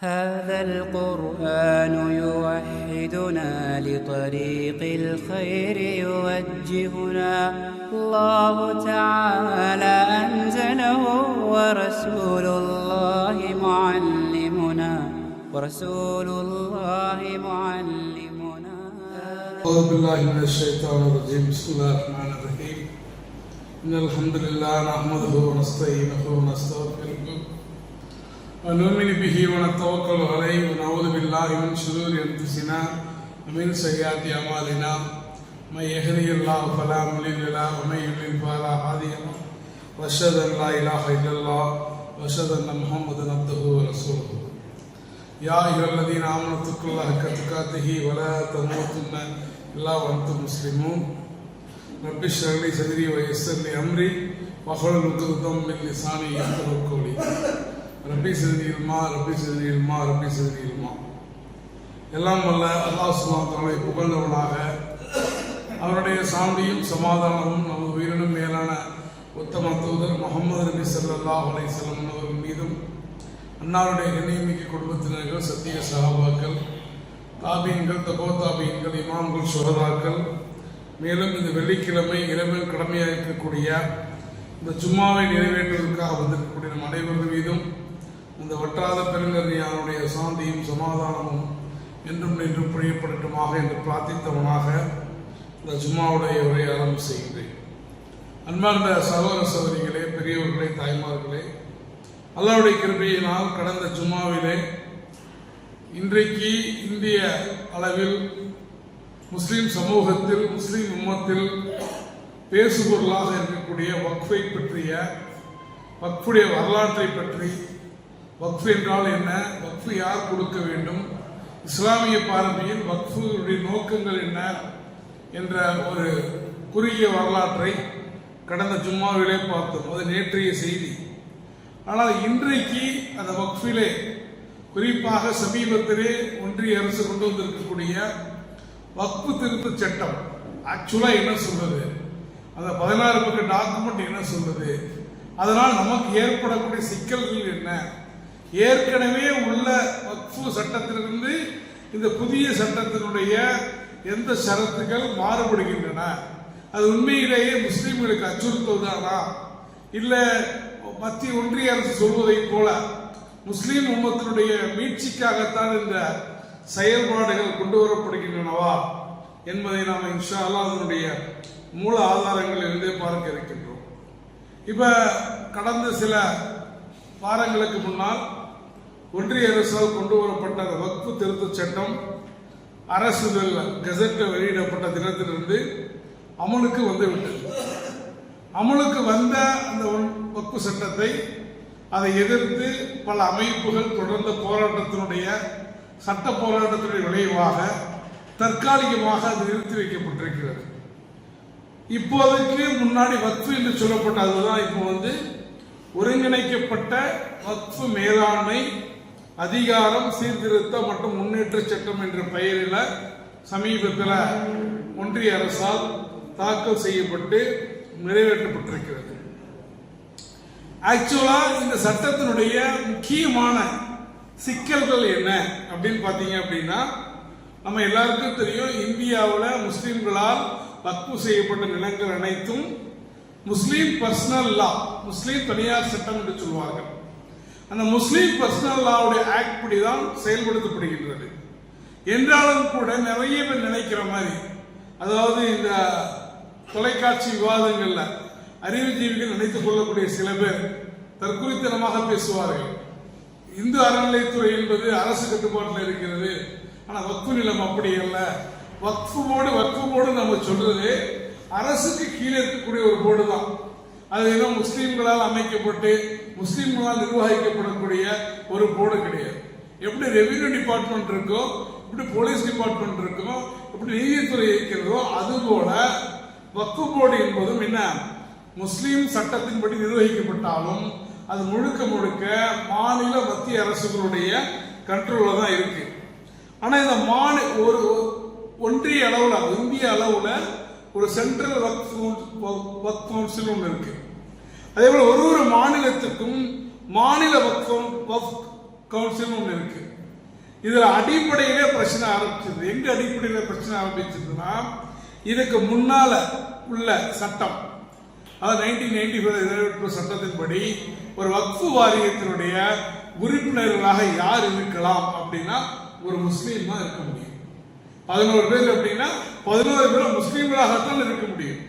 هذا القرآن يوحدنا لطريق الخير يوجهنا. الله تعالى أنزله ورسول الله معلمنا. ورسول الله معلمنا. أعوذ بالله من الشيطان الرجيم. بسم الله الرحمن الرحيم. إن الحمد لله نحمده ونستعينه ونستغفره ونؤمن به ونتوكل عليه ونعوذ بالله من شرور أنفسنا ومن سيئات أعمالنا من يهده الله فلا مضل له ومن يضلل فلا هادي له وأشهد أن لا إله إلا الله وأشهد أن محمدا عبده ورسوله يا أيها الذين آمنوا اتقوا الله حق تقاته ولا تموتن إلا وأنتم مسلمون رب اشرح لي صدري ويسر لي أمري واحلل عقدة من لساني يفقهوا قولي ரப்பி சிதறியுமா ரப்பி சிதறியுமா ரப்பி சிதறியுமா எல்லாம் வல்ல அல்லாஹ் சுல்லாத்தலை புகழ்ந்தவனாக அவருடைய சாந்தியும் சமாதானமும் நமது உயிரினும் மேலான உத்தம தூதர் முகமது நபி சல்லா அலைசல்லம் அவர்கள் மீதும் அன்னாருடைய கண்ணியமிக்க குடும்பத்தினர்கள் சத்திய சகாபாக்கள் தாபியங்கள் தபோ தாபியங்கள் இமாம்கள் சுகதாக்கள் மேலும் இந்த வெள்ளிக்கிழமை இரவில் கடமையாக இருக்கக்கூடிய இந்த சும்மாவை நிறைவேற்றுவதற்காக வந்திருக்கக்கூடிய நம் அனைவர்கள் மீதும் இந்த வற்றாத பெருங்கருணையானுடைய சாந்தியும் சமாதானமும் என்றும் நின்றும் புரியப்படட்டுமாக என்று பிரார்த்தித்தவனாக இந்த ஜும்மாவுடைய உரை ஆரம்பம் செய்கிறேன். அன்பார்ந்த சகோதர சகோதரிகளே பெரியவர்களே தாய்மார்களே அல்லாவுடைய கிருபையினால் கடந்த ஜும்மாவிலே இன்றைக்கு இந்திய அளவில் முஸ்லிம் சமூகத்தில் முஸ்லிம் உம்மத்தில் பேசுபொருளாக இருக்கக்கூடிய வக்ஃபை பற்றிய வக்ஃபுடைய வரலாற்றை பற்றி வக்ஃபு என்றால் என்ன? வக்ஃபு யார் கொடுக்க வேண்டும்? இஸ்லாமிய பார்வையில் வக்ஃபுடைய நோக்கங்கள் என்ன? என்ற ஒரு குறுகிய வரலாற்றை கடந்த ஜும்மாவிலே பார்த்தோம். அது நேற்றைய செய்தி. ஆனால் இன்றைக்கு அந்த வக்ஃபிலே குறிப்பாக சமீபத்திலே ஒன்றிய அரசு கொண்டு வந்திருக்கக்கூடிய வக்ஃபு திருத்த சட்டம் ஆக்சுவலாக என்ன சொல்றது? அந்த பதினாறு பக்க டாக்குமெண்ட் என்ன சொல்றது? அதனால் நமக்கு ஏற்படக்கூடிய சிக்கல்கள் என்ன? ஏற்கனவே உள்ள வக்ஃபு சட்டத்திலிருந்து இந்த புதிய சட்டத்தினுடைய எந்த சரத்துகள் மாறுபடுகின்றன? அது உண்மையிலேயே முஸ்லீம்களுக்கு அச்சுறுத்தல் தானா மத்திய ஒன்றிய அரசு சொல்வதைப் போல முஸ்லீம் உம்மத்தினுடைய மீட்சிக்காகத்தான் இந்த செயல்பாடுகள் கொண்டு வரப்படுகின்றனவா என்பதை நாம் இன்ஷா அல்லா அதனுடைய மூல ஆதாரங்கள் இருந்தே பார்க்க இருக்கின்றோம். இப்ப கடந்த சில வாரங்களுக்கு முன்னால் ஒன்றிய அரசால் கொண்டு வரப்பட்ட அந்த வக்ஃபு திருத்த சட்டம் அரசு கெசட்டில் வெளியிடப்பட்ட தினத்திலிருந்து அமலுக்கு வந்துவிட்டது. அமலுக்கு வந்த அந்த ஒன்- வக்ஃபு சட்டத்தை அதை எதிர்த்து பல அமைப்புகள் தொடர்ந்த போராட்டத்தினுடைய சட்ட போராட்டத்தினுடைய விளைவாக தற்காலிகமாக அது நிறுத்தி வைக்கப்பட்டிருக்கிறது. இப்போதைக்கு முன்னாடி வக்ஃபு என்று சொல்லப்பட்ட அதுதான் இப்போ வந்து ஒருங்கிணைக்கப்பட்ட வக்ஃபு மேலாண்மை அதிகாரம் சீர்திருத்தம் மற்றும் முன்னேற்ற சட்டம் என்ற பெயரில் சமீபத்தில் ஒன்றிய அரசால் தாக்கல் செய்யப்பட்டு நிறைவேற்றப்பட்டிருக்கிறது. ஆக்சுவலா இந்த சட்டத்தினுடைய முக்கியமான சிக்கல்கள் என்ன அப்படின்னு பார்த்தீங்க அப்படின்னா நம்ம எல்லாருக்கும் தெரியும் இந்தியாவில் முஸ்லீம்களால் வக்பு செய்யப்பட்ட நிலங்கள் அனைத்தும் முஸ்லீம் பர்சனல் லா முஸ்லீம் தனியார் சட்டம் என்று சொல்வார்கள். அந்த முஸ்லீம் பர்சனல் லாவுடைய ஆக்ட் படி தான் செயல்படுத்தப்படுகின்றது. என்றாலும் கூட நிறைய பேர் நினைக்கிற மாதிரி அதாவது இந்த தொலைக்காட்சி விவாதங்களில் அறிவுஜீவிகள் நினைத்துக் கொள்ளக்கூடிய சில பேர் தற்குறித்தனமாக பேசுவார்கள். இந்து அறநிலைத்துறை என்பது அரசு கட்டுப்பாட்டில் இருக்கிறது. ஆனால் வக்ஃபு நிலம் அப்படி அல்ல. வக்ஃபு போர்டு வக்ஃபு போர்டு நம்ம சொல்றது அரசுக்கு கீழே இருக்கக்கூடிய ஒரு போர்டு தான். அது இன்னும் முஸ்லீம்களால் அமைக்கப்பட்டு முஸ்லீம்களால் நிர்வகிக்கப்படக்கூடிய ஒரு போர்டு கிடையாது. எப்படி ரெவென்யூ டிபார்ட்மெண்ட் இருக்கோ எப்படி போலீஸ் டிபார்ட்மெண்ட் இருக்கோ எப்படி நீதித்துறை இருக்கிறதோ அது வக்கு போர்டு என்பதும் என்ன? முஸ்லீம் சட்டத்தின்படி நிர்வகிக்கப்பட்டாலும் அது முழுக்க முழுக்க மாநில மத்திய அரசுகளுடைய கண்ட்ரோல தான் இருக்கு. ஆனா இந்த மாநில ஒரு ஒன்றிய அளவுல இந்திய அளவுல ஒரு சென்ட்ரல் வக்ஃப் கவுன்சில் ஒன்று இருக்கு. அதே போல ஒரு ஒரு மாநிலத்துக்கும் மாநில வக்ஃப் கவுன்சில் ஒன்று இருக்கு. இதுல அடிப்படையிலே பிரச்சனை ஆரம்பிச்சது. எங்க அடிப்படையில பிரச்சனை ஆரம்பிச்சதுன்னா இதுக்கு முன்னால உள்ள சட்டம். அதாவது நைன்டீன் நைன்டி ஃபைவ் சட்டத்தின்படி ஒரு வக்ஃபு வாரியத்தினுடைய உறுப்பினர்களாக யார் இருக்கலாம் அப்படின்னா ஒரு முஸ்லீம் தான் இருக்க முடியும். பதினோரு பேர் அப்படின்னா பதினோரு பேர் முஸ்லீம்களாகத்தான் இருக்க முடியும்.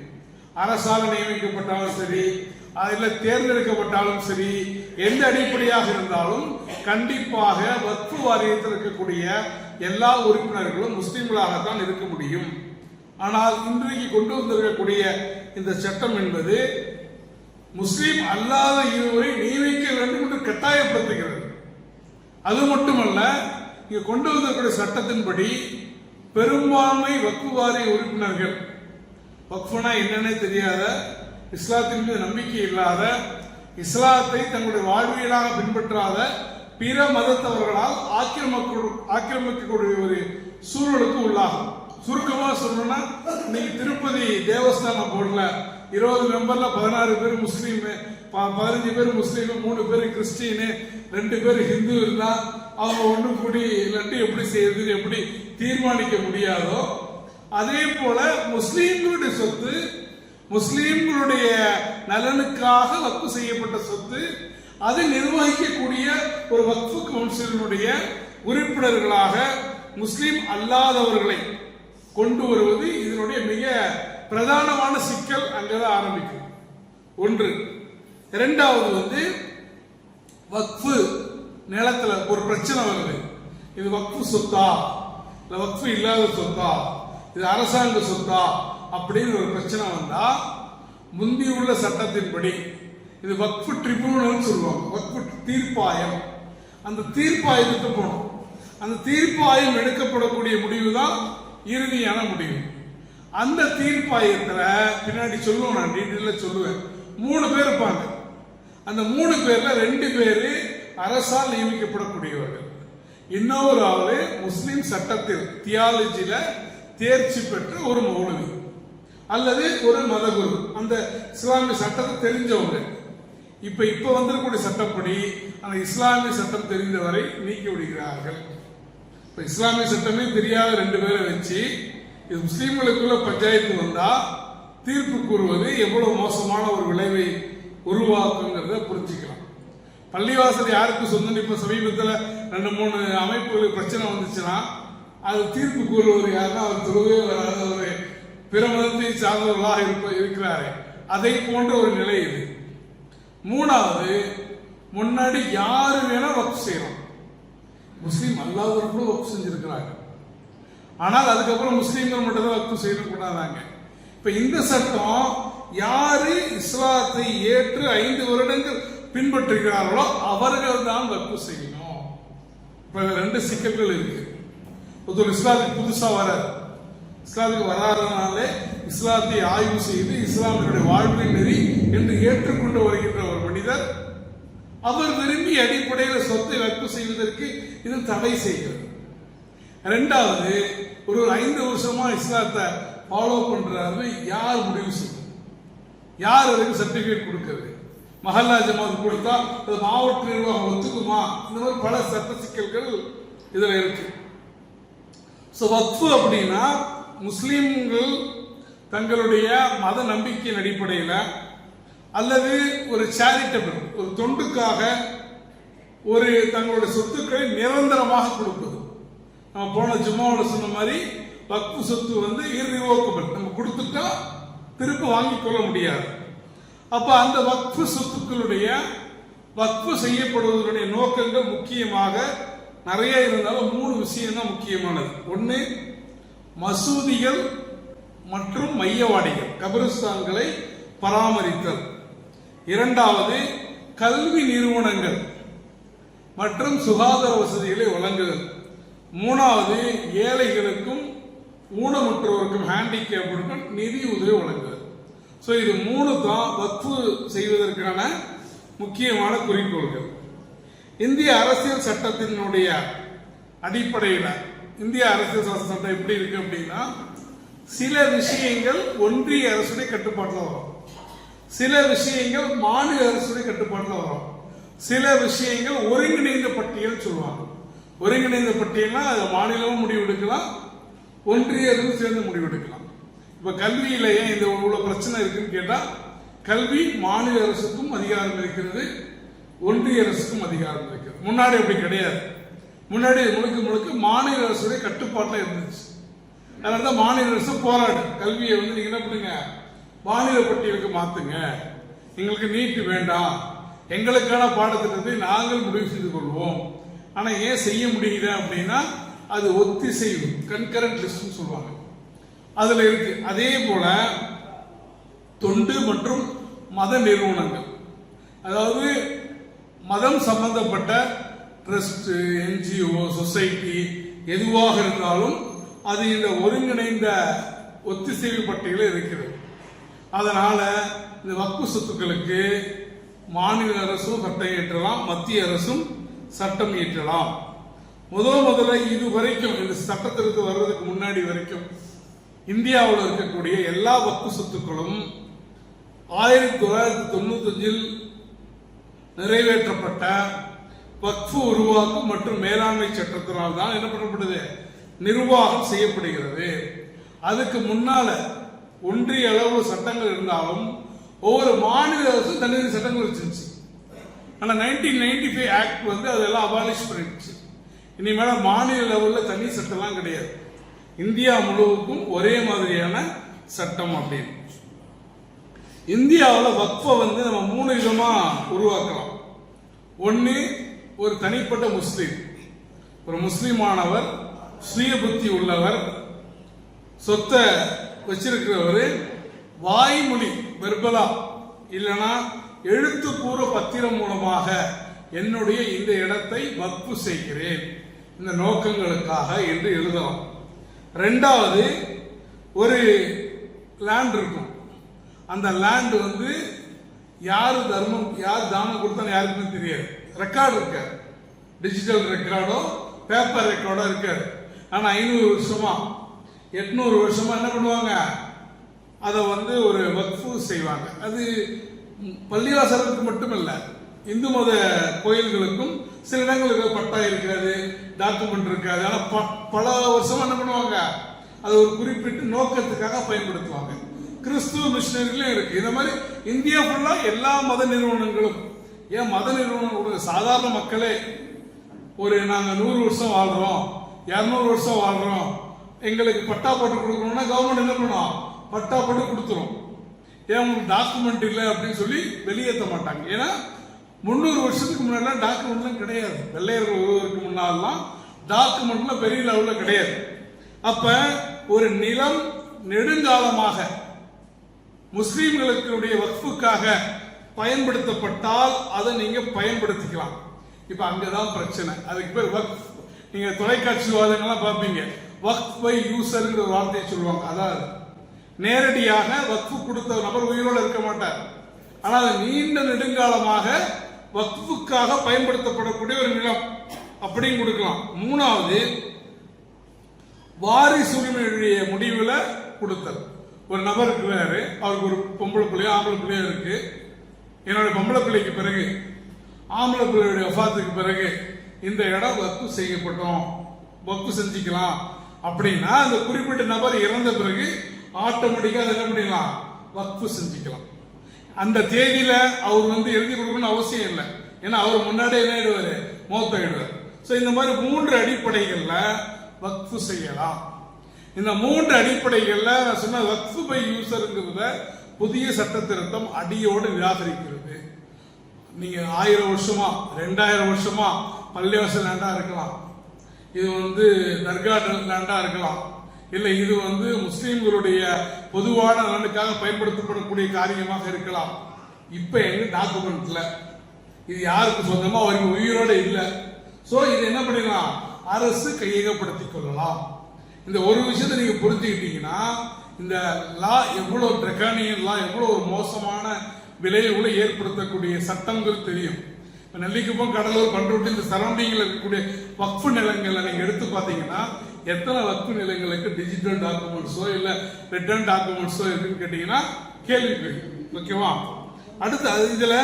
அரசால் நியமிக்கப்பட்டாலும் சரி அதில் தேர்ந்தெடுக்கப்பட்டாலும் சரி எந்த அடிப்படையாக இருந்தாலும் கண்டிப்பாக வக்ஃபு வாரியத்தில் இருக்கக்கூடிய எல்லா உறுப்பினர்களும் முஸ்லீம்களாகத்தான் இருக்க முடியும். ஆனால் இன்றைக்கு கொண்டு வந்திருக்கக்கூடிய இந்த சட்டம் என்பது முஸ்லீம் அல்லாத இருவரை நியமிக்க வேண்டும் என்று கட்டாயப்படுத்துகிறது. அது மட்டுமல்ல இங்கு கொண்டு வந்திருக்கிற சட்டத்தின்படி பெரும்பான்மை வக்ஃபு உறுப்பினர்கள் வக்ஃபுனா என்னன்னே தெரியாத இஸ்லாத்தின் மீது நம்பிக்கை இல்லாத இஸ்லாத்தை தங்களுடைய வாழ்வியலாக பின்பற்றாத பிற மதத்தவர்களால் ஆக்கிரமிக்க ஆக்கிரமிக்கக்கூடிய ஒரு சூழலுக்கு உள்ளாகும். சுருக்கமாக சொல்லணும்னா இன்னைக்கு திருப்பதி தேவஸ்தானம் போடல. இருபது மெம்பர்ல பதினாறு பேர் முஸ்லீம் ப- பதினஞ்சு பேர் முஸ்லீம் மூணு பேர் கிறிஸ்டின் ரெண்டு பேர் ஹிந்து இருந்தா அவங்க ஒன்று கூடி இல்லாட்டி எப்படி செய்யறதுன்னு எப்படி தீர்மானிக்க முடியாதோ அதே போல முஸ்லீம்களுடைய சொத்து முஸ்லீம்களுடைய நலனுக்காக வக்கு செய்யப்பட்ட சொத்து அதை நிர்வகிக்கக்கூடிய ஒரு வக்ஃபு கவுன்சிலினுடைய உறுப்பினர்களாக முஸ்லீம் அல்லாதவர்களை கொண்டு வருவது இதனுடைய மிக பிரதானமான சிக்கல் அங்கதான் ஆரம்பிக்கும் ஒன்று. இரண்டாவது வந்து வக்ஃபு நிலத்துல ஒரு பிரச்சனை வருது. இது வக்ஃபு சொத்தா? இல்ல வக்ஃபு இல்லாத சொத்தா? இது அரசாங்க சொத்தா? அப்படின்னு ஒரு பிரச்சனை வந்தா முந்தி உள்ள சட்டத்தின்படி இது வக்ஃபு ட்ரிபியூனல் சொல்லுவாங்க. வக்ஃபு தீர்ப்பாயம். அந்த தீர்ப்பாயத்துக்கு போகணும். அந்த தீர்ப்பாயம் எடுக்கப்படக்கூடிய முடிவு தான் இறுதியான முடிவு. அந்த தீர்ப்பாயத்தில் பின்னாடி சொல்லுவோம் நான் டீட்டெயிலில் சொல்லுவேன். மூணு பேர் இருப்பாங்க. அந்த மூணு பேரில் ரெண்டு பேர் அரசால் நியமிக்கப்படக்கூடியவர்கள். இன்னொரு ஆளு முஸ்லீம் சட்டத்தில் தியாலஜியில் தேர்ச்சி பெற்ற ஒரு மௌலவி. அல்லது ஒரு மதகுரு. அந்த இஸ்லாமிய சட்டத்தை தெரிஞ்சவங்க. இப்ப இப்ப வந்திருக்கக்கூடிய சட்டப்படி அந்த இஸ்லாமிய சட்டம் தெரிந்தவரை நீக்கி விடுகிறார்கள். இப்ப இஸ்லாமிய சட்டமே தெரியாத ரெண்டு பேரை வச்சு இது முஸ்லீம்களுக்குள்ள பஞ்சாயத்து வந்தா தீர்ப்பு கூறுவது எவ்வளவு மோசமான ஒரு விளைவை உருவாக்குங்கிறத புரிஞ்சுக்கலாம். பள்ளிவாசல் யாருக்கு சொந்தம்? இப்ப சமீபத்தில் ரெண்டு மூணு அமைப்புகளுக்கு பிரச்சனை வந்துச்சுன்னா அது தீர்ப்பு கூறுவது யாருன்னா அவர் தொழுவே வராத ஒரு பிற மதத்தை சார்ந்தவர்களாக இருப்ப இருக்கிறாரு. அதை போன்ற ஒரு நிலை இது. மூணாவது முன்னாடி யாரு வேணா வக்ஃப் செய்யலாம். முஸ்லீம் அல்லாதவர்களும் வக்ஃப் செஞ்சிருக்கிறாங்க. ஆனால் அதுக்கப்புறம் முஸ்லீம்கள் மட்டும் தான் வக்ஃப் செய்யக்கூடாதாங்க. இப்ப இந்த சட்டம் யாரு இஸ்லாத்தை ஏற்று ஐந்து வருடங்கள் பின்பற்றுகிறார்களோ அவர்கள் தான் வக்கு செய்யணும். இப்ப ரெண்டு சிக்கல்கள் இருக்கு. ஒருத்தர் இஸ்லாத்துக்கு புதுசா வரார் இஸ்லாத்துக்கு வராதனாலே இஸ்லாத்தை ஆய்வு செய்து இஸ்லாமியருடைய வாழ்க்கை நெறி என்று ஏற்றுக்கொண்டு வருகின்ற ஒரு மனிதர் அவர் விரும்பி அடிப்படையில் சொத்தை வக்ஃபு செய்வதற்கு இது தடை செய்கிறது. ரெண்டாவது ஒரு ஒரு ஐந்து வருஷமா இஸ்லாத்தை ஃபாலோ பண்றாரு யார் முடிவு செய்யும்? யார் அதுக்கு சர்டிபிகேட் கொடுக்கிறது மஹல்லா ஜமாத் கொடுத்தா அது மாவட்ட நிர்வாகம் ஒத்துக்குமா? இந்த மாதிரி பல சட்ட சிக்கல்கள் இதில் இருக்கு. ஸோ வக்ஃபு அப்படின்னா முஸ்லீம்கள் தங்களுடைய மத நம்பிக்கையின் அடிப்படையில் அல்லது ஒரு சேரிட்டபிள் ஒரு தொண்டுக்காக ஒரு தங்களுடைய சொத்துக்களை நிரந்தரமாக கொடுப்பது. நம்ம போன ஜும்மாவோட சொன்ன மாதிரி வக்பு சொத்து வந்து இரிவோக்கபிள் நம்ம கொடுத்துட்டா திரும்ப வாங்கி கொள்ள முடியாது. அப்ப அந்த வக்ஃபு சொத்துக்களுடைய வக்ஃபு செய்யப்படுவதனுடைய நோக்கங்கள் முக்கியமாக நிறைய இருந்தாலும் மூணு விஷயம் தான் முக்கியமானது. ஒன்று மசூதிகள் மற்றும் மையவாடிகள் கபிரஸ்தான்களை பராமரித்தல். இரண்டாவது கல்வி நிறுவனங்கள் மற்றும் சுகாதார வசதிகளை வழங்குதல். மூணாவது ஏழைகளுக்கும் ஊனமுற்றோருக்கும் ஹேண்டிகேப்டுக்கும் நிதி உதவி வழங்குதல். ஸோ இது மூணு தான் வக்ஃபு செய்வதற்கான முக்கியமான குறிக்கோள்கள். இந்திய அரசியல் சட்டத்தினுடைய அடிப்படையில் இந்திய அரசியல் சாசன சட்டம் எப்படி இருக்கு அப்படின்னா சில விஷயங்கள் ஒன்றிய அரசுடைய கட்டுப்பாட்டில் வரும். சில விஷயங்கள் மாநில அரசுடைய கட்டுப்பாட்டில் வரும். சில விஷயங்கள் ஒருங்கிணைந்த பட்டியல் சொல்லுவாங்க. ஒருங்கிணைந்த பட்டியல்னா அது மாநிலமும் முடிவெடுக்கலாம் ஒன்றிய அரசும் சேர்ந்து முடிவெடுக்கலாம் இப்போ கல்வியில ஏன் இந்த இவ்வளோ பிரச்சனை இருக்குன்னு கேட்டால் கல்வி மாநில அரசுக்கும் அதிகாரம் இருக்கிறது ஒன்றிய அரசுக்கும் அதிகாரம் இருக்கிறது. முன்னாடி அப்படி கிடையாது. முன்னாடி முழுக்க முழுக்க மாநில அரசுடைய கட்டுப்பாட்டில் இருந்துச்சு. அதனால தான் மாநில அரசு போராடு. கல்வியை வந்து நீங்க என்ன பண்ணுங்க? மாநில பட்டியலுக்கு மாத்துங்க. எங்களுக்கு நீட்டு வேண்டாம். எங்களுக்கான பாடத்திட்டத்தை நாங்கள் முடிவு செய்து கொள்வோம். ஆனா ஏன் செய்ய முடியல அப்படின்னா அது ஒத்திசைவு கன்கரண்ட் லிஸ்ட்னு சொல்லுவாங்க. அதுல இருக்கு. அதே போல தொண்டு மற்றும் மத நிறுவனங்கள். அதாவது மதம் சம்பந்தப்பட்ட ட்ரஸ்ட் என்ஜிஓ சொசைட்டி எதுவாக இருந்தாலும் அது இந்த ஒருங்கிணைந்த ஒத்திசைவு பட்டியலில் இருக்கிறது. அதனால இந்த வக்பு சொத்துக்களுக்கு மாநில அரசும் சட்டம் இயற்றலாம் மத்திய அரசும் சட்டம் இயற்றலாம். முதல் முதல்ல இது வரைக்கும் இந்த சட்டத்திற்கு வர்றதுக்கு முன்னாடி வரைக்கும் இந்தியாவில் இருக்கக்கூடிய எல்லா வக்கு சொத்துக்களும் ஆயிரத்தி தொள்ளாயிரத்தி தொண்ணூத்தஞ்சில் நிறைவேற்றப்பட்ட வக்ஃபு உருவாக்கம் மற்றும் மேலாண்மை சட்டத்தினால் தான் என்ன பண்ணப்படுது? நிர்வாகம் செய்யப்படுகிறது. அதுக்கு முன்னால ஒன்றிய அளவு சட்டங்கள் இருந்தாலும் ஒவ்வொரு மாநில அரசும் தனி சட்டங்கள் வச்சிருந்துச்சு. ஆனால் நைன்டீன் நைன்டி ஃபைவ் ஆக்ட் வந்து அதெல்லாம் அபாலிஷ் பண்ணிடுச்சு. இனிமேல மாநில லெவலில் தனி சட்டம்லாம் கிடையாது. இந்தியா முழுவதுக்கும் ஒரே மாதிரியான சட்டம் அப்படின்னு. இந்தியாவில் வக்ஃபை வந்து நம்ம மூணு விதமாக உருவாக்கலாம். ஒன்று ஒரு தனிப்பட்ட முஸ்லீம். ஒரு முஸ்லீமானவர் சுய புத்தி உள்ளவர் சொத்தை வச்சிருக்கிறவர் வாய்மொழி வெர்பலா இல்லைனா எழுத்துப்பூர்வ பத்திரம் மூலமாக என்னுடைய இந்த இடத்தை வக்ஃபு செய்கிறேன். இந்த நோக்கங்களுக்காக என்று எழுதலாம். ரெண்டாவது ஒரு லேண்ட் இருக்கும். அந்த லேண்ட் வந்து யார் தர்மம் யார் தானம் கொடுத்தாலும் யாருக்குமே தெரியாது. ரெக்கார்டு இருக்காது டிஜிட்டல் ரெக்கார்டோ பேப்பர் ரெக்கார்டோ இருக்காது ஆனா ஐநூறு வருஷமா எட்நூறு வருஷமா என்ன பண்ணுவாங்க? அதை வந்து ஒரு வக்ஃபு செய்வாங்க. அது பள்ளிவாசலுக்கு மட்டுமல்ல இந்து மத கோயில்களுக்கும் சில இடங்களுக்கு பட்டா இருக்காது டாக்குமெண்ட் இருக்காது. ஆனால் ப- பல வருஷமா என்ன பண்ணுவாங்க? அதை ஒரு குறிப்பிட்ட நோக்கத்துக்காக பயன்படுத்துவாங்க. கிறிஸ்துவ மிஷினரிகளும் இருக்கு. இந்த மாதிரி இந்தியா ஃபுல்லா எல்லா மத நிறுவனங்களும் ஏன் மத நிறுவனம் கொடுங்க சாதாரண மக்களே ஒரு நாங்கள் நூறு வருஷம் வாழ்றோம் இரநூறு வருஷம் வாழ்கிறோம் எங்களுக்கு பட்டா போட்டு கொடுக்கணும்னா கவர்மெண்ட் என்ன பண்ணுவோம் பட்டா போட்டு கொடுத்துரும். ஏன் உங்களுக்கு டாக்குமெண்ட் இல்லை அப்படின்னு சொல்லி வெளியேற்ற மாட்டாங்க. ஏன்னா முந்நூறு வருஷத்துக்கு முன்னாடிலாம் டாக்குமெண்ட்லாம் கிடையாது. வெள்ளையர்கள் ஒருவருக்கு முன்னாலாம் டாக்குமெண்ட்லாம் பெரிய லெவலில் கிடையாது. அப்போ ஒரு நிலம் நெடுங்காலமாக முஸ்லீம்களுக்கு வக்ஃபுக்காக பயன்படுத்தப்பட்டால் அதை நீங்க பயன்படுத்திக்கலாம். இப்ப அங்கதான் பிரச்சனை. அதுக்கு பேர் ஒர்க் நீங்க தொலைக்காட்சி விவாதங்கள்லாம் பார்ப்பீங்க. ஒர்க் பை யூசர்ங்கிற ஒரு வார்த்தையை சொல்லுவாங்க. அதாவது நேரடியாக வக்ஃபு கொடுத்த நபர் உயிரோடு இருக்க மாட்டார். ஆனால் அது நீண்ட நெடுங்காலமாக வக்ஃபுக்காக பயன்படுத்தப்படக்கூடிய ஒரு நிலம். அப்படின்னு கொடுக்கலாம். மூணாவது வாரிசு உரிமையுடைய முடிவில் கொடுத்தல். ஒரு நபர் இருக்கிறாரு அவருக்கு ஒரு பொம்பளை பிள்ளையோ ஆம்பளை பிள்ளையோ இருக்குது என்னோட பொம்பளை பிள்ளைக்கு பிறகு ஆம்பளை பிள்ளையுடைய வஃபாத்துக்கு பிறகு இந்த இடம் வக்கு செய்யப்பட்டோம். வக்கு செஞ்சுக்கலாம். அப்படின்னா அந்த குறிப்பிட்ட நபர் இறந்த பிறகு ஆட்டோமேட்டிக்காக அதை என்ன பண்ணிடலாம்? வக்ஃபு செஞ்சுக்கலாம். அந்த தேதியில அவர் வந்து எழுதி கொடுக்கணும்னு அவசியம் இல்லை. ஏன்னா அவர் முன்னாடியே என்ன ஆயிடுவாரு? மோத்தாயிடுவார் ஸோ இந்த மாதிரி மூன்று அடிப்படைகள்ல வக்ஃபு செய்யலாம். இந்த மூன்று அடிப்படைகள்ல நான் சொன்ன வக்ஃபு பை யூசருங்கிறத புதிய சட்ட திருத்தம் அடியோடு நிராகரிக்கிறது. நீங்க ஆயிரம் வருஷமா ரெண்டாயிரம் வருஷமா பள்ளிவாசல் லேண்டா இருக்கலாம். இது வந்து தர்கா லேண்டா இருக்கலாம். இல்லை இது வந்து முஸ்லீம்களுடைய பொதுவான நலனுக்காக பயன்படுத்தப்படக்கூடிய காரியமாக இருக்கலாம். இப்ப எங்க டாக்குமெண்ட்ல இது யாருக்கு சொந்தமோ அவருக்கு உயிரோட இல்லை. ஸோ இது என்ன பண்ணிடலாம்? அரசு கையகப்படுத்திக் கொள்ளலாம். இந்த ஒரு விஷயத்தை நீங்க புரிஞ்சுக்கிட்டீங்கன்னா இந்த லா எவ்வளோ ட்ரெகானியன் லா எவ்வளோ ஒரு மோசமான விளைவுகளை ஏற்படுத்தக்கூடிய சட்டங்கள் தெரியும். இப்போ நெல்லிக்குப்பம் கடலூர் பண்ருட்டி இந்த சரௌண்டிங்கில் இருக்கக்கூடிய வக்ஃபு நிலங்களை நீங்கள் எடுத்து பார்த்தீங்கன்னா எத்தனை வக்ஃபு நிலங்களுக்கு டிஜிட்டல் டாக்குமெண்ட்ஸோ இல்லை ரிட்டர்ன் டாக்குமெண்ட்ஸோ இருக்குன்னு கேட்டிங்கன்னா கேள்வி ஓகேவா அடுத்து அது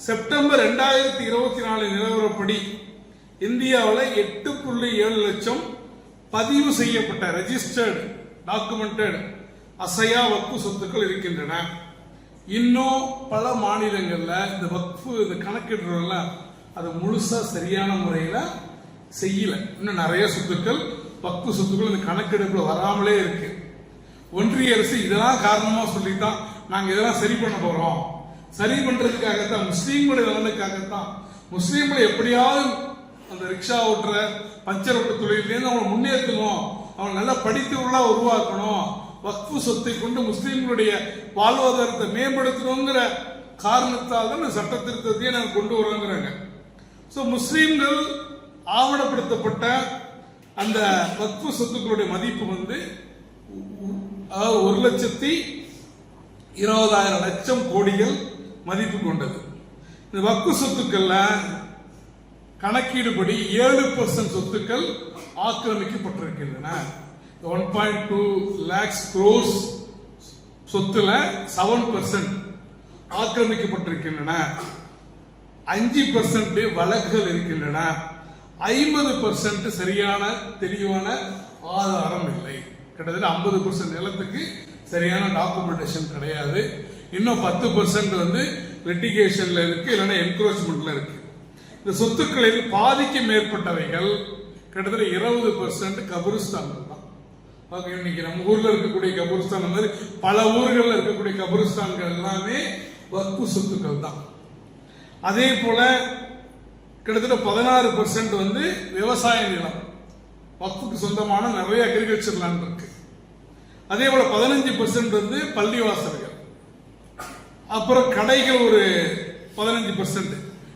செப்டம்பர் ரெண்டாயிரத்தி இருபத்தி நாலு நிலவரப்படி இந்தியாவில் எட்டு புள்ளி ஏழு லட்சம் பதிவு செய்யப்பட்ட ரெஜிஸ்டர்டு டாக்குமெண்டட் அசையா வக்ஃபு சொத்துக்கள் இருக்கின்றன. இன்னும் பல மாநிலங்களில் இந்த வக்ஃபு இந்த கணக்கிடுறதுல அது முழுசாக சரியான முறையில் செய்யல. இன்னும் நிறைய சொத்துக்கள் வக்ஃபு சொத்துக்கள் இந்த கணக்கெடுப்பில் வராமலே இருக்கு. ஒன்றிய அரசு இதெல்லாம் காரணமாக சொல்லி தான் நாங்கள் இதெல்லாம் சரி பண்ண போகிறோம் சரி பண்ணுறதுக்காகத்தான் முஸ்லீம்களுடைய நலனுக்காகத்தான் முஸ்லீம்களை எப்படியாவது அந்த ரிக்ஷா ஓட்டுற பஞ்சர் ஓட்ட தொழிலேருந்து அவங்களை முன்னேற்றணும் அவங்க நல்லா படித்தவர்களாக உருவாக்கணும். வக்ஃபு சொத்தை கொண்டு முஸ்லீம்களுடைய வாழ்வாதாரத்தை மேம்படுத்தணுங்கிற காரணத்தால் தான் சட்ட திருத்தத்தையே நாங்கள் கொண்டு வரோங்கிறாங்க. ஸோ முஸ்லீம்கள் ஆவணப்படுத்தப்பட்ட அந்த வக்ஃபு சொத்துக்களுடைய மதிப்பு வந்து அதாவது ஒரு லட்சத்தி இருபதாயிரம் லட்சம் கோடிகள் மதிப்பு கொண்டது. இந்த வக்கு சொத்துக்கள்ல கணக்கீடுபடி ஏழு பர்சன்ட் சொத்துக்கள் ஆக்கிரமிக்கப்பட்டிருக்கின்றன. One point two lakhs crores சொத்துல செவன் பர்சன்ட் ஆக்கிரமிக்கப்பட்டிருக்கின்றன. அஞ்சு பர்சன்ட் வழக்குகள் இருக்கின்றன. ஐம்பது பர்சன்ட் சரியான தெளிவான ஆதாரம் இல்லை. கிட்டத்தட்ட ஐம்பது பர்சன்ட் நிலத்துக்கு சரியான டாக்குமெண்டேஷன் கிடையாது. இன்னும் பத்து பர்சன்ட் வந்து லிட்டிகேஷன்ல இருக்கு இல்லைன்னா என்க்ரோச்மெண்ட்ல இருக்கு. இந்த சொத்துக்களில் பாதிக்கு மேற்பட்டவைகள் கிட்டத்தட்ட இருபது பர்சன்ட் கபிரிஸ்தான்கள் இன்னைக்கு நம்ம ஊர்ல இருக்கக்கூடிய கபூர்ஸ்தான் மாதிரி பல ஊர்களில் இருக்கக்கூடிய கபூர்ஸ்தான்கள் எல்லாமே வக்பு சொத்துக்கள் தான். அதே போல கிட்டத்தட்ட பதினாறு பர்சன்ட் வந்து விவசாய நிலம். வக்ஃபுக்கு சொந்தமான நிறைய அக்ரிகல்ச்சர் லேண்ட் இருக்கு. அதே போல பதினஞ்சு பர்சன்ட் வந்து பள்ளிவாசல்கள் அப்புறம் கடைகள் ஒரு பதினஞ்சு பர்சன்ட்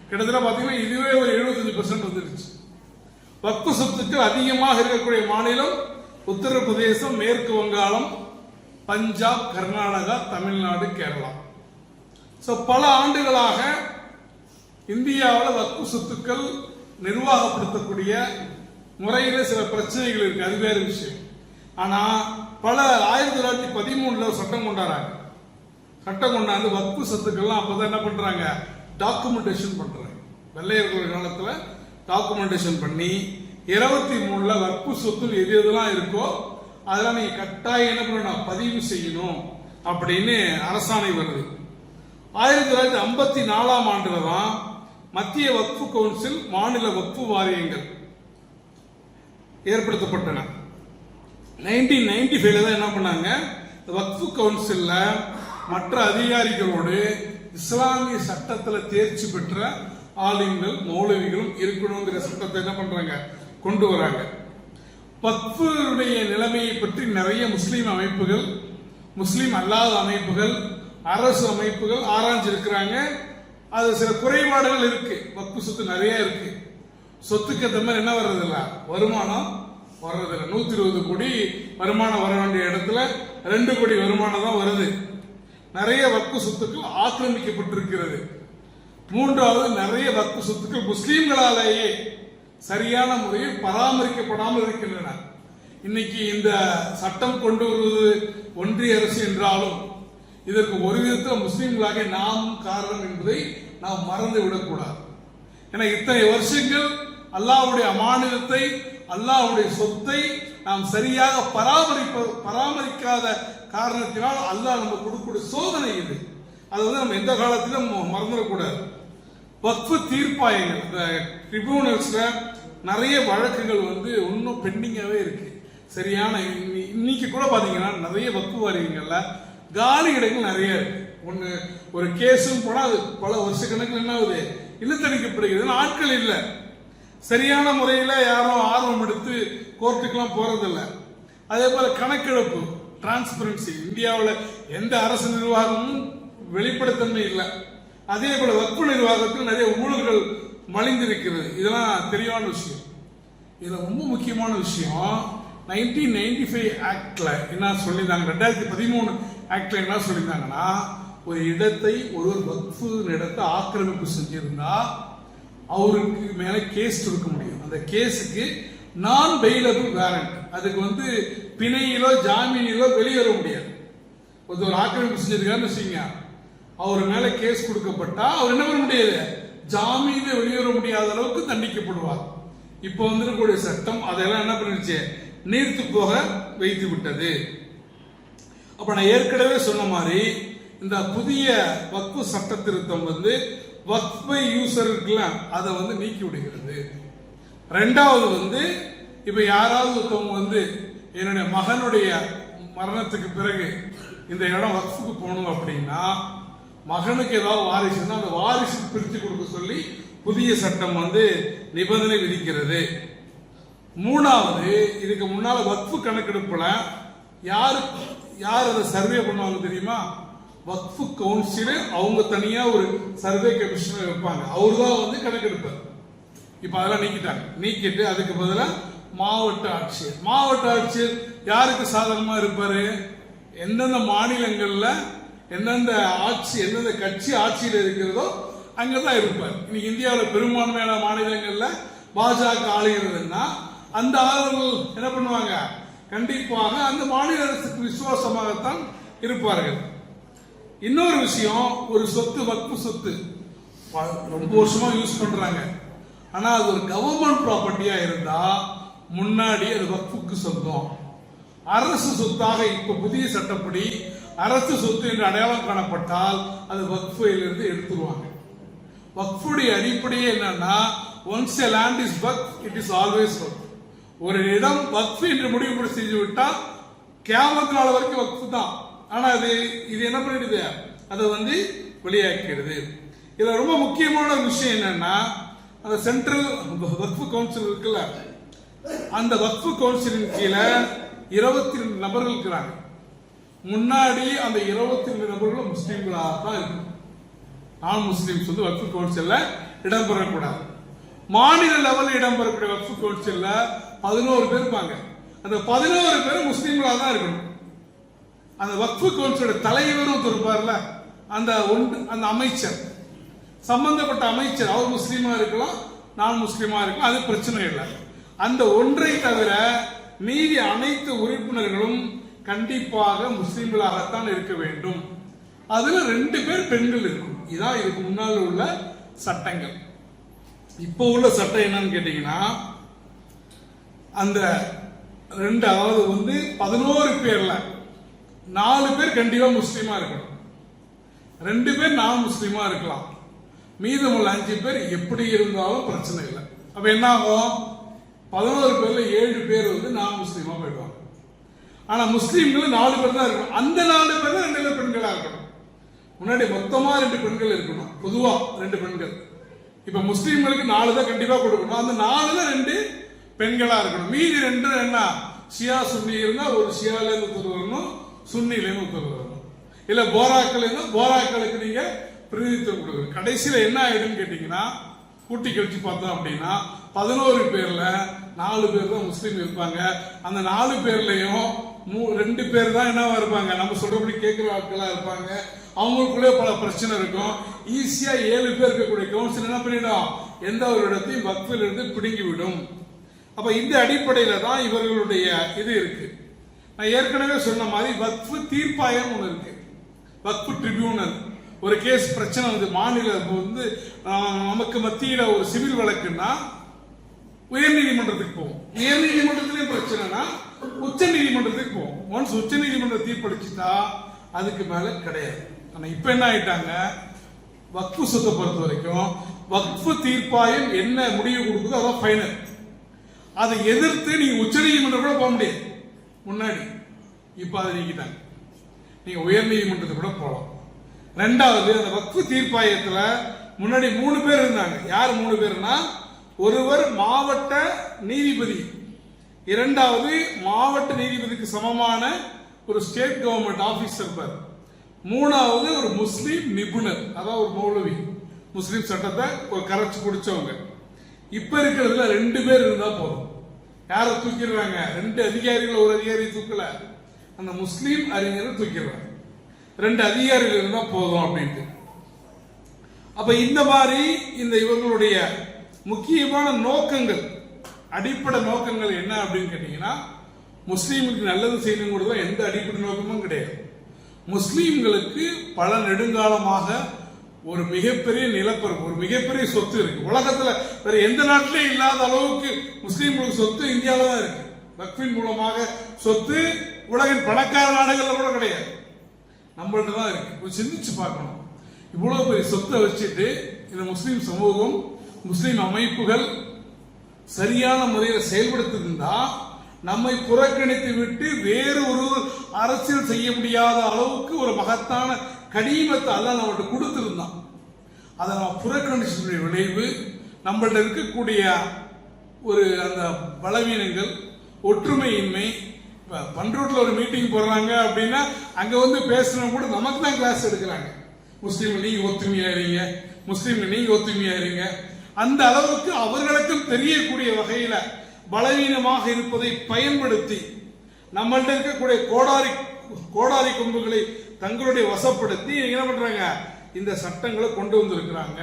கிட்டத்தட்ட பார்த்தீங்கன்னா இதுவே ஒரு எழுபத்தஞ்சு பர்சன்ட் வந்துருச்சு. வக்ஃபு சொத்துக்கள் அதிகமாக இருக்கக்கூடிய மாநிலம் உத்தரப்பிரதேசம் மேற்கு வங்காளம் பஞ்சாப் கர்நாடகா தமிழ்நாடு கேரளா. ஸோ பல ஆண்டுகளாக இந்தியாவில் வக்கு சொத்துக்கள் நிர்வாகப்படுத்தக்கூடிய முறையில் சில பிரச்சனைகள் இருக்கு. அது வேறு விஷயம். ஆனால் பல ஆயிரத்தி தொள்ளாயிரத்தி பதிமூணுல சட்டம் கொண்டாடுறாங்க. சட்டம் கொண்டாந்து வக்கு சொத்துக்கள்லாம் அப்போ தான் என்ன பண்ணுறாங்க டாக்குமெண்டேஷன் பண்ணுறாங்க வெள்ளையர்கள் காலத்தில் டாக்குமெண்டேஷன் பண்ணி இருபத்தி மூணுல வக்ஃபு சொத்து எது எதுலாம் இருக்கோ அதெல்லாம் நீங்க கட்டாயம் என்ன பண்ணணும்? பதிவு செய்யணும் அப்படின்னு அரசாணை வருது. ஆயிரத்தி தொள்ளாயிரத்தி ஐம்பத்தி நாலாம் ஆண்டுல தான் மத்திய வக்ஃபு கவுன்சில் மாநில வக்ஃபு வாரியங்கள் ஏற்படுத்தப்பட்டன. நைன்டீன் நைன்டி ஃபைவ்ல தான் என்ன பண்ணாங்க? இந்த வக்ஃபு கவுன்சில்ல மற்ற அதிகாரிகளோடு இஸ்லாமிய சட்டத்தில் தேர்ச்சி பெற்ற ஆலிம்கள் மௌலவிகளும் இருக்கணுங்கிற சட்டத்தை என்ன பண்றாங்க? கொண்டு வராங்க. வக்ஃபுடைய நிலைமையை பற்றி நிறைய முஸ்லீம் அமைப்புகள் முஸ்லீம் அல்லாத அமைப்புகள் அரசு அமைப்புகள் ஆராய்ஞ்சிருக்கிறாங்க. அது சில குறைபாடுகள் இருக்கு. வக்ஃபு சொத்து நிறைய இருக்கு. சொத்துக்கு ஏற்ற மாதிரி என்ன வர்றதில்ல? வருமானம் வர்றதில்ல. நூத்தி இருபது கோடி வருமானம் வர வேண்டிய இடத்துல ரெண்டு கோடி வருமானம் தான் வருது. நிறைய வக்கு சொத்துக்கள் ஆக்கிரமிக்கப்பட்டிருக்கிறது. மூன்றாவது நிறைய வக்கு சொத்துக்கள் முஸ்லீம்களாலேயே சரியான முறையில் பராமரிக்கப்படாமல் இருக்கின்றன. இன்னைக்கு இந்த சட்டம் கொண்டு வருவது ஒன்றிய அரசு என்றாலும் இதற்கு ஒரு விதத்தில் முஸ்லீம்களாக நாம் காரணம் என்பதை நாம் மறந்து விடக்கூடாது. ஏன்னா இத்தனை வருஷங்கள் அல்லாவுடைய அமானிதத்தை அல்லாவுடைய சொத்தை நாம் சரியாக பராமரிப்ப பராமரிக்காத காரணத்தினால் அல்லாஹ் நம்ம கொடுக்கக்கூடிய சோதனை இது. அது வந்து நம்ம எந்த காலத்திலும் மறந்துடக்கூடாது. வக்ஃபு தீர்ப்பாயங்கள் இந்த நிறைய வழக்குகள் வந்து இன்னும் பெண்டிங்காகவே இருக்கு. சரியான இன்னைக்கு கூட பார்த்தீங்கன்னா நிறைய வக்ஃபு வாரியங்களில் காலி இடங்கள் நிறைய இருக்கு. ஒன்று ஒரு கேஸும் போனால் அது பல வருஷ கணக்கில் என்ன ஆகுது? இழுத்தடிக்கப்படுகிறது. ஆட்கள் இல்லை. சரியான முறையில் யாரும் ஆர்வம் எடுத்து கோர்ட்டுக்கெல்லாம் போகிறதில்ல அதே போல் கணக்கெடுப்பு டிரான்ஸ்பரன்சி இந்தியாவில் எந்த அரசு நிர்வாகமும் வெளிப்படைத்தன்மை இல்லை. அதே போல வக்ஃபு நிர்வாகத்தில் நிறைய ஊழல்கள் மலிந்திருக்கிறது. இதெல்லாம் தெளிவான விஷயம். இதுல ரொம்ப முக்கியமான விஷயம் நைன்டீன் நைன்டி ஃபைவ் ஆக்டில் என்ன சொல்லியிருந்தாங்க? ரெண்டாயிரத்தி பதிமூணு ஆக்டில் என்ன சொல்லியிருந்தாங்கன்னா ஒரு இடத்தை ஒருவர் வக்ஃபு இடத்தை ஆக்கிரமிப்பு செஞ்சிருந்தா அவருக்கு மேலே கேஸ் கொடுக்க முடியும். அந்த கேஸுக்கு நான் பெயிலபிள் வேரண்ட் அதுக்கு வந்து பிணையிலோ ஜாமீனிலோ வெளியேற முடியாது. ஒரு ஒரு ஆக்கிரமிப்பு செஞ்சிருக்காருன்னு வச்சுக்கோங்க. அவர் மேல கேஸ் கொடுக்கப்பட்டா அவர் என்ன பண்ண முடியாது? ஜாமீன வெளியேற முடியாத அளவுக்கு தண்டிக்கப்படுவார். இப்போ வந்திருக்கக்கூடிய சட்டம் அதெல்லாம் என்ன பண்ணிருச்சு? நீர்த்து போக வைத்து விட்டது. அப்ப நான் ஏற்கனவே சொன்ன மாதிரி இந்த புதிய வக்ஃபு சட்ட திருத்தம் வந்து வக்ஃபை யூசர் இருக்குல்ல அதை வந்து நீக்கி விடுகிறது. ரெண்டாவது வந்து இப்ப யாராவது ஒருத்தவங்க வந்து என்னுடைய மகனுடைய மரணத்துக்கு பிறகு இந்த இடம் வக்ஃபுக்கு போகணும் அப்படின்னா மகனுக்கு ஏதாவது வாரிசுன்னா அந்த வாரிசு பிரித்து கொடுக்க சொல்லி புதிய சட்டம் வந்து நிபந்தனை விதிக்கிறது. மூணாவது இதுக்கு முன்னால் வக்ஃபு கணக்கெடுப்பில் யார் யார் அதை சர்வே பண்ணுவாங்க தெரியுமா? வக்ஃபு கவுன்சிலு அவங்க தனியாக ஒரு சர்வே கமிஷனர் வைப்பாங்க. அவர் தான் வந்து கணக்கெடுப்பார் இப்போ அதெல்லாம் நீக்கிட்டாங்க. நீக்கிட்டு அதுக்கு பதிலாக மாவட்ட ஆட்சியர். மாவட்ட ஆட்சியர் யாருக்கு சாதகமாக இருப்பார்? எந்தெந்த மாநிலங்களில் எந்தெந்த ஆட்சி எந்தெந்த கட்சி ஆட்சியில் இருக்கிறதோ அங்கே தான் இருப்பார். இன்னைக்கு இந்தியாவில் பெரும்பான்மையான மாநிலங்களில் பாஜக ஆளுகிறதுன்னா அந்த ஆளுநர்கள் என்ன பண்ணுவாங்க? கண்டிப்பாக அந்த மாநில அரசுக்கு விசுவாசமாகத்தான் இருப்பார்கள். இன்னொரு விஷயம் ஒரு சொத்து வக்பு சொத்து. ரொம்ப வருஷமா யூஸ் பண்றாங்க. ஆனா அது ஒரு கவர்மெண்ட் ப்ராப்பர்ட்டியா இருந்தா முன்னாடி அது வக்ஃபுக்கு சொந்தம். அரசு சொத்தாக இப்ப புதிய சட்டப்படி அரசு சொத்து என்று அடையாளம் காணப்பட்டால் அது வக்ஃபில் இருந்து எடுத்துருவாங்க. வக்ஃபுடைய அடிப்படையே என்னன்னா once a land is waqf it is always waqf ஒரு இடம் வக்ஃப் என்று முடிவு செஞ்சு விட்டா கேமத் நாள் வரைக்கும் வக்ஃபு தான். ஆனா அது இது என்ன பண்ணிடுது அதை வந்து வெளியாக்கிறது. இதுல ரொம்ப முக்கியமான ஒரு விஷயம் என்னன்னா அந்த சென்ட்ரல் வக்ஃபு கவுன்சில் இருக்குல்ல அந்த வக்ஃபு கவுன்சிலின் கீழே இருபத்தி ரெண்டு நபர்கள் இருக்கிறாங்க. முன்னாடி அந்த இருபத்தி ரெண்டு நபர்களும் முஸ்லீம்களாக தான் இருக்கும். நான் முஸ்லீம்ஸ் வந்து வக்ஃபு கவுன்சில்ல இடம்பெறக்கூடாது. மாநில லெவலில் இடம்பெறக்கூடிய வக்ஃபு கவுன்சில்ல பதினோரு பேர் இருப்பாங்க. அந்த பதினோரு பேர் முஸ்லீம்களாக தான் இருக்கணும். அந்த வக்ஃபு கவுன்சிலோட தலைவரும் ஒருத்தர் இருப்பார்ல அந்த ஒன்று அந்த அமைச்சர். சம்பந்தப்பட்ட அமைச்சர் அவர் முஸ்லீமா இருக்கலாம் நான் முஸ்லீமா இருக்கலாம் அது பிரச்சனை இல்லை. அந்த ஒன்றை தவிர மீதி அனைத்து உறுப்பினர்களும் கண்டிப்பாக முஸ்லீம்களாகத்தான் இருக்க வேண்டும். அதுல ரெண்டு பேர் பெண்கள் இருக்கும். இதான் இதுக்கு முன்னால் உள்ள சட்டங்கள். இப்போ உள்ள சட்டம் என்னன்னு கேட்டீங்கன்னா அந்த ரெண்டு அதாவது வந்து பதினோரு பேர்ல நாலு பேர் கண்டிப்பா முஸ்லீமா இருக்கணும். ரெண்டு பேர் நான் முஸ்லீமா இருக்கலாம். மீதமுள்ள அஞ்சு பேர் எப்படி இருந்தாலும் பிரச்சனை இல்லை. அப்ப என்ன ஆகும்? பதினோரு பேர்ல ஏழு பேர் வந்து நான் முஸ்லீமா போயிடுவாங்க. ஆனா முஸ்லீம்கள் நாலு பேர் தான் இருக்கணும். அந்த நாலு பேர் தான் ரெண்டு பேர் பெண்களா இருக்கணும். முன்னாடி மொத்தமா ரெண்டு பெண்கள் இருக்கணும். பொதுவா ரெண்டு பெண்கள். இப்ப முஸ்லீம்களுக்கு நாலு தான் கண்டிப்பா கொடுக்கணும். அந்த நாலுல ரெண்டு பெண்களா இருக்கணும். மீதி ரெண்டு என்ன? ஷியா சுன்னி இருந்தா ஒரு ஷியால இருந்து ஒருத்தர் வரணும் சுன்னில இருந்து ஒருத்தர் வரணும். இல்ல போராக்கள் இருந்தால் போராக்களுக்கு நீங்க பிரதிநிதித்துவம் கொடுக்கணும். கடைசியில என்ன ஆயிடுன்னு கேட்டீங்கன்னா கூட்டி கழிச்சு பார்த்தோம் அப்படின்னா பதினோரு பேர்ல நாலு பேர் தான் முஸ்லீம் இருப்பாங்க. அந்த நாலு பேர்லயும் மூ- ரெண்டு பேர் தான் என்னவா இருப்பாங்க? நம்ம சொல்றபடி கேட்கிற ஆட்களா இருப்பாங்க. அவங்களுக்குள்ளே பல பிரச்சனை இருக்கும். ஈஸியா ஏழு பேர் இருக்கக்கூடிய கவுன்சில் என்ன பண்ணிடும்? எந்த ஒரு இடத்தையும் வக்ஃபில் இருந்து பிடுங்கி விடும் அப்ப இந்த அடிப்படையில தான் இவர்களுடைய இது இருக்கு. நான் ஏற்கனவே சொன்ன மாதிரி வக்ஃபு தீர்ப்பாயம் ஒன்று இருக்கு. வக்ஃபு ட்ரிபியூனல் ஒரு கேஸ் பிரச்சனை வந்து மாநில வந்து நமக்கு மத்தியில ஒரு சிவில் வழக்குன்னா உயர் நீதிமன்றத்துக்கு போவோம். உயர் நீதிமன்றத்திலையும் பிரச்சனைனா உச்ச நீதிமன்றத்துக்கு போவோம். ஒன்ஸ் உச்ச நீதிமன்ற தீர்ப்பளிச்சுட்டா அதுக்கு மேல கிடையாது. ஆனா இப்ப என்ன ஆயிட்டாங்க? வக்ஃபு சொத்தை பொறுத்த வரைக்கும் வக்ஃபு தீர்ப்பாயம் என்ன முடிவு கொடுக்குதோ அதான் ஃபைனல் அதை எதிர்த்து நீங்க உச்ச நீதிமன்றம் கூட போக முடியாது. முன்னாடி. இப்ப அதை நீக்கிட்டாங்க. நீங்க உயர் நீதிமன்றத்துக்கு கூட போகலாம். ரெண்டாவது அந்த வக்ஃபு தீர்ப்பாயத்துல முன்னாடி மூணு பேர் இருந்தாங்க. யார் மூணு பேர்னா? ஒருவர் மாவட்ட நீதிபதி. இரண்டாவது மாவட்ட நீதிபதிக்கு சமமான ஒரு ஸ்டேட் கவர்மெண்ட் ஆபீசர் இருப்பார் மூணாவது ஒரு முஸ்லீம் நிபுணர் அதாவது ஒரு மௌலவி. முஸ்லீம் சட்டத்தை ஒரு கரைச்சு குடிச்சவங்க இப்ப இருக்கிறதுல ரெண்டு பேர் இருந்தா போதும். யாரை தூக்கிடுறாங்க? ரெண்டு அதிகாரிகள் ஒரு அதிகாரி தூக்கல. அந்த முஸ்லீம் அறிஞரை தூக்கிடுறாங்க. ரெண்டு அதிகாரிகள் இருந்தா போதும் அப்படின்ட்டு. அப்ப இந்த மாதிரி இந்த இவர்களுடைய முக்கியமான நோக்கங்கள் அடிப்படை நோக்கங்கள் என்ன அப்படின்னு கேட்டீங்கன்னா முஸ்லீமுக்கு நல்லது செய்யணுங்கிறது எந்த அடிப்படை நோக்கமும் கிடையாது. முஸ்லீம்களுக்கு பல நெடுங்காலமாக ஒரு மிகப்பெரிய நிலப்பரப்பு ஒரு மிகப்பெரிய சொத்து இருக்கு. உலகத்துல வேற எந்த நாட்டிலையும் இல்லாத அளவுக்கு முஸ்லீம்களுக்கு சொத்து இந்தியாவில தான் இருக்கு. வக்ஃபின் மூலமாக சொத்து உலகின் பணக்கார நாடுகள்ல கூட கிடையாது. நம்மள்ட்ட தான் இருக்கு. கொஞ்சம் சிந்திச்சு பார்க்கணும். இவ்வளவு பெரிய சொத்தை வச்சுட்டு இந்த முஸ்லீம் சமூகம் முஸ்லீம் அமைப்புகள் சரியான முறையில் செயல்படுத்திருந்தா நம்மை புறக்கணித்து விட்டு வேறு ஒரு அரசியல் செய்ய முடியாத அளவுக்கு ஒரு மகத்தான கனிமத்தை அல்ல நம்மகிட்ட கொடுத்திருந்தான். அதை நம்ம புறக்கணிச்சதுடைய விளைவு நம்மள்ட இருக்கக்கூடிய ஒரு அந்த பலவீனங்கள் ஒற்றுமையின்மை இப்போ பண்ரூட்டில் ஒரு மீட்டிங் போடுறாங்க அப்படின்னா அங்கே வந்து பேசுனவங்க கூட நமக்கு தான் கிளாஸ் எடுக்கிறாங்க. முஸ்லீம் நீங்கள் ஒத்துமையாக இருங்க முஸ்லீம் நீங்கள் ஒத்துமையாக இருங்க அந்த அளவுக்கு அவர்களுக்கும் தெரியக்கூடிய வகையில பலவீனமாக இருப்பதை பயன்படுத்தி நம்மள்கிட்ட இருக்கக்கூடிய கோடாரி கோடாரி கொம்புகளை தங்களுடைய வசப்படுத்தி என்ன பண்றாங்க? இந்த சட்டங்களை கொண்டு வந்திருக்கிறாங்க.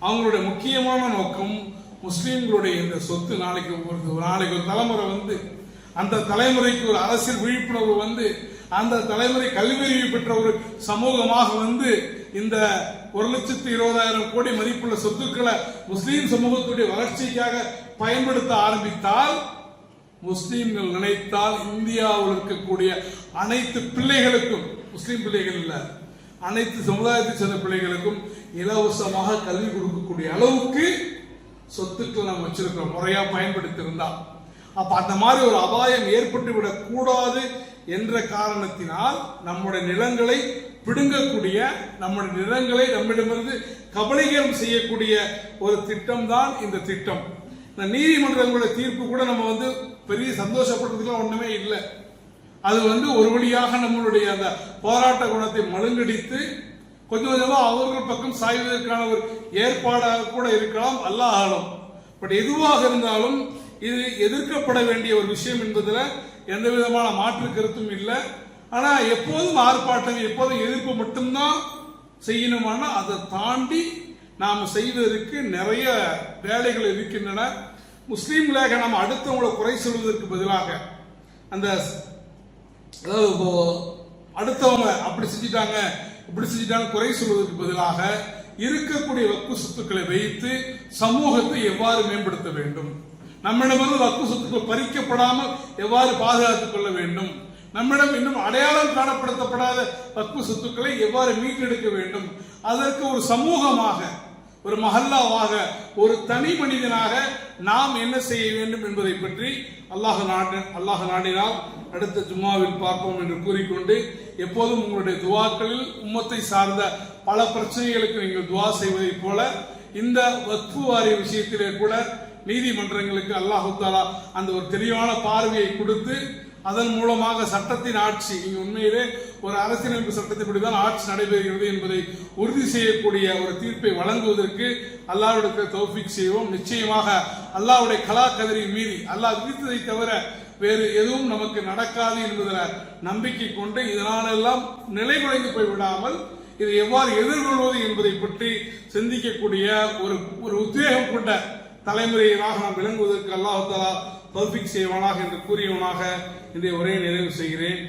அவங்களுடைய முக்கியமான நோக்கம் முஸ்லீம்களுடைய இந்த சொத்து நாளைக்கு ஒரு நாளைக்கு ஒரு தலைமுறை வந்து அந்த தலைமுறைக்கு ஒரு அரசியல் விழிப்புணர்வு வந்து அந்த தலைமுறை கல்வியறிவு பெற்ற ஒரு சமூகமாக வந்து இந்த ஒரு லட்சத்து இருபதாயிரம் கோடி மதிப்புள்ள சொத்துக்களை முஸ்லீம் சமூகத்துடைய வளர்ச்சிக்காக பயன்படுத்த ஆரம்பித்தால் முஸ்லீம்கள் நினைத்தால் இந்தியாவில் இருக்கக்கூடிய அனைத்து பிள்ளைகளுக்கும் முஸ்லீம் பிள்ளைகள் இல்ல அனைத்து சமுதாயத்தை சேர்ந்த பிள்ளைகளுக்கும் இலவசமாக கல்வி கொடுக்கக்கூடிய அளவுக்கு சொத்துக்கள் நம்ம வச்சிருக்கிறோம். முறையா பயன்படுத்தியிருந்தா. அப்ப அந்த மாதிரி ஒரு அபாயம் ஏற்பட்டு விடக்கூடாது என்ற காரணத்தினால் நம்முடைய நிலங்களை பிடுங்கக்கூடிய நம்முடைய நிலங்களை நம்மிடமிருந்து கபலீகரம் செய்யக்கூடிய ஒரு திட்டம் தான் இந்த திட்டம். இந்த நீதிமன்றங்களுடைய தீர்ப்பு கூட நம்ம வந்து பெரிய சந்தோஷப்படுறதுக்குலாம் ஒண்ணுமே இல்லை. அது வந்து ஒரு வழியாக நம்மளுடைய அந்த போராட்ட குணத்தை மழுங்கடித்து கொஞ்சம் கொஞ்சமாக அவர்கள் பக்கம் சாய்வதற்கான ஒரு ஏற்பாடாக கூட இருக்கலாம் அல்லாஹாலும். பட் எதுவாக இருந்தாலும் இது எதிர்க்கப்பட வேண்டிய ஒரு விஷயம் என்பதில் எந்த விதமான மாற்று கருத்தும் இல்லை. ஆனா எப்போதும் ஆர்ப்பாட்டம் எப்போதும் எதிர்ப்பு மட்டும்தான் செய்யணுமானா அதை தாண்டி நாம் செய்வதற்கு நிறைய வேலைகள் இருக்கின்றன. முஸ்லீம்களாக நாம் அடுத்தவங்களை குறை சொல்வதற்கு பதிலாக அந்த அதாவது அடுத்தவங்க அப்படி செஞ்சிட்டாங்க இப்படி செஞ்சிட்டாங்க குறை சொல்வதற்கு பதிலாக இருக்கக்கூடிய வக்கு சொத்துக்களை வைத்து சமூகத்தை எவ்வாறு மேம்படுத்த வேண்டும்? நம்மிடமிருந்து வக்கு சொத்துக்கள் பறிக்கப்படாமல் எவ்வாறு பாதுகாத்துக் கொள்ள வேண்டும்? நம்மிடம் இன்னும் அடையாளம் காணப்படுத்தப்படாத வக்கு சொத்துக்களை எவ்வாறு மீட்டெடுக்க வேண்டும்? அதற்கு ஒரு சமூகமாக ஒரு மஹல்லாவாக ஒரு தனி மனிதனாக நாம் என்ன செய்ய வேண்டும் என்பதை பற்றி அல்லாஹ் நாடு அல்லாஹ் நாடினால் அடுத்த ஜும்மாவில் பார்ப்போம் என்று கூறிக்கொண்டு எப்போதும் உங்களுடைய துவாக்களில் உம்மத்தை சார்ந்த பல பிரச்சனைகளுக்கு நீங்கள் துவா செய்வதைப் போல இந்த வக்ஃபு வாரிய விஷயத்திலே கூட நீதிமன்றங்களுக்கு அல்லாஹு தாலா அந்த ஒரு தெளிவான பார்வையை கொடுத்து அதன் மூலமாக சட்டத்தின் ஆட்சி இங்கு உண்மையிலே ஒரு அரசியலமைப்பு சட்டத்தின்படிதான் ஆட்சி நடைபெறுகிறது என்பதை உறுதி செய்யக்கூடிய ஒரு தீர்ப்பை வழங்குவதற்கு அல்லாவுடைய தௌஃபிக் செய்வோம். நிச்சயமாக அல்லாஹ்வுடைய கலா கதிரை மீறி அல்லாஹ் விதித்ததை தவிர வேறு எதுவும் நமக்கு நடக்காது என்பதில் நம்பிக்கை கொண்டு இதனாலெல்லாம் நிலைகுலைந்து போய் விடாமல் இதை எவ்வாறு எதிர்கொள்வது என்பதை பற்றி சிந்திக்கக்கூடிய ஒரு ஒரு உத்வேகம் கொண்ட தலைமுறையினாக நாம் விளங்குவதற்கு அல்லாஹாலா தௌஃபிக் செய்வானாக என்று கூறியவனாக இன்றைய உரையை நிறைவு செய்கிறேன்.